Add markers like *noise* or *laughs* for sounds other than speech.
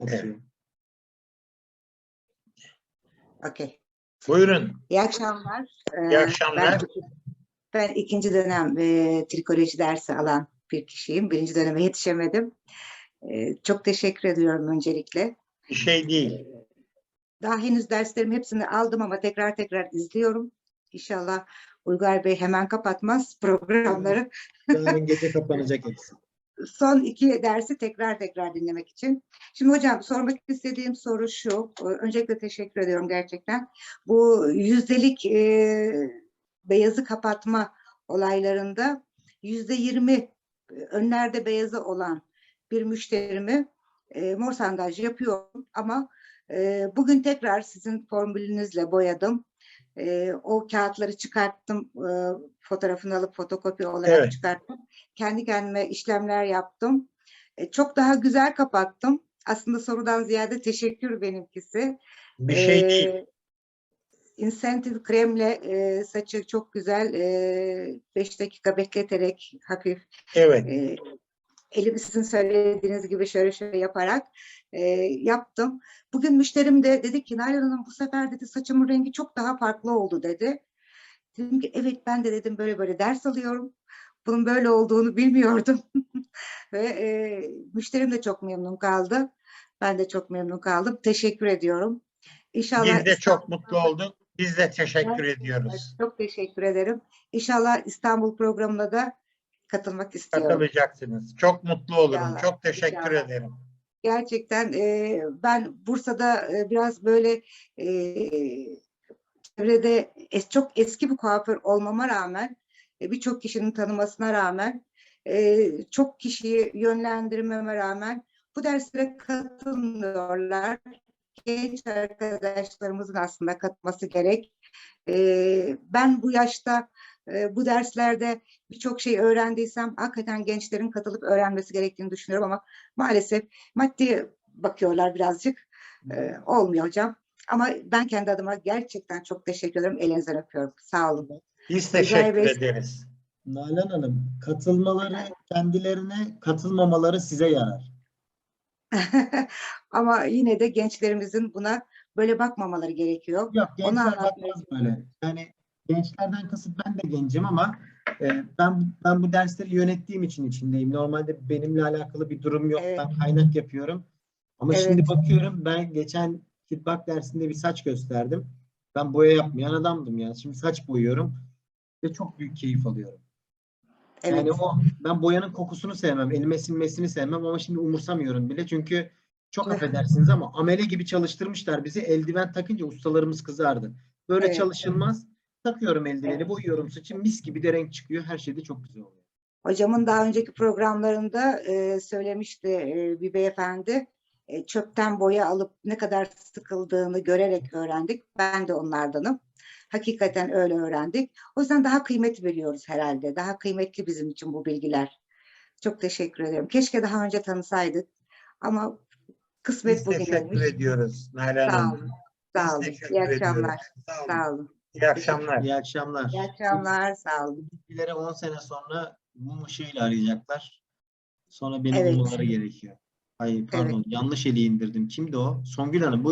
Atıyorum. Okey. Buyurun. İyi akşamlar. İyi Ee, akşamlar. Ben, ben ikinci dönem e, trikoloji dersi alan bir kişiyim. Birinci döneme yetişemedim. E, çok teşekkür ediyorum öncelikle. Bir şey değil. Daha henüz derslerim hepsini aldım ama tekrar tekrar izliyorum. İnşallah Uygar Bey hemen kapatmaz programları. Yarın gece kapanacak hepsi. Son iki dersi tekrar tekrar dinlemek için. Şimdi hocam sormak istediğim soru şu. Ee, Öncelikle teşekkür ediyorum gerçekten. Bu yüzdelik e, beyazı kapatma olaylarında yüzde yirmi önlerde beyazı olan bir müşterimi e, mor sandaj yapıyorum ama e, bugün tekrar sizin formülünüzle boyadım. E, o kağıtları çıkarttım, e, fotoğrafını alıp fotokopi olarak Evet. çıkarttım. Kendi kendime işlemler yaptım. E, çok daha güzel kapattım. Aslında sorudan ziyade teşekkür benimkisi. Bir şey değil. Incentive kremle e, saçı çok güzel 5 dakika bekleterek hafif Evet. e, elimi sizin söylediğiniz gibi şöyle şöyle yaparak e, yaptım. Bugün müşterim de dedi ki Nalan Hanım bu sefer dedi saçımın rengi çok daha farklı oldu dedi. Dedim ki evet ben de dedim böyle böyle ders alıyorum. Bunun böyle olduğunu bilmiyordum. *laughs* Ve e, müşterim de çok memnun kaldı. Ben de çok memnun kaldım. Teşekkür ediyorum. İnşallah Biz de çok mutlu olduk. Biz de teşekkür ediyoruz. Çok teşekkür ederim. İnşallah İstanbul programına da katılmak istiyorum. Katılacaksınız. Çok mutlu olurum. İnşallah, Çok teşekkür inşallah. ederim. Gerçekten e, ben Bursa'da e, biraz böyle e, çevrede es, çok eski bir kuaför olmama rağmen e, birçok kişinin tanımasına rağmen e, çok kişiyi yönlendirmeme rağmen bu derslere katılmıyorlar. Genç arkadaşlarımızın aslında katılması gerek. E, ben bu yaşta e, bu derslerde birçok şey öğrendiysem hakikaten gençlerin katılıp öğrenmesi gerektiğini düşünüyorum ama maalesef maddi bakıyorlar birazcık. Ee, olmuyor hocam. Ama ben kendi adıma gerçekten çok teşekkür ederim. Elinizden öpüyorum. Sağ olun. Biz Bey- teşekkür ederiz. Nalan Hanım, katılmaları kendilerine, katılmamaları size yarar. *laughs* Ama yine de gençlerimizin buna böyle bakmamaları gerekiyor. Yok, gençler anlatmaya bakmaz böyle. Yani gençlerden kasıt ben de gencim ama e, ben ben bu dersleri yönettiğim için içindeyim. Normalde benimle alakalı bir durum yok. Evet. Ben kaynak yapıyorum. Ama Evet. şimdi bakıyorum ben geçen feedback dersinde bir saç gösterdim. Ben boya yapmayan adamdım ya. Şimdi saç boyuyorum ve çok büyük keyif alıyorum. Evet. Yani o ben boyanın kokusunu sevmem, elime sinmesini sevmem ama şimdi umursamıyorum bile çünkü çok affedersiniz ama amele gibi çalıştırmışlar bizi. Eldiven takınca ustalarımız kızardı. Böyle Evet. çalışılmaz. Takıyorum eldiveni, boyuyorum saçım mis gibi de renk çıkıyor. Her şey de çok güzel oluyor. Hocamın daha önceki programlarında e, söylemişti e, bir beyefendi. E, çöpten boya alıp ne kadar sıkıldığını görerek öğrendik. Ben de onlardanım. Hakikaten öyle öğrendik. O yüzden daha kıymet veriyoruz herhalde. Daha kıymetli bizim için bu bilgiler. Çok teşekkür ederim. Keşke daha önce tanısaydık. Ama kısmet Biz bugüneymiş. teşekkür ediyoruz Nalan Sağ Hanım. olun. Biz Sağ olun. İyi akşamlar. Sağ olun. Sağ olun. İyi akşamlar. İyi akşamlar. İyi akşamlar. Sağ olun. Bilgileri 10 sene sonra mum ışığıyla arayacaklar. Sonra beni Evet. bulmaları gerekiyor. Ay pardon yanlış eli indirdim. Kimdi o? Songül Hanım. Bu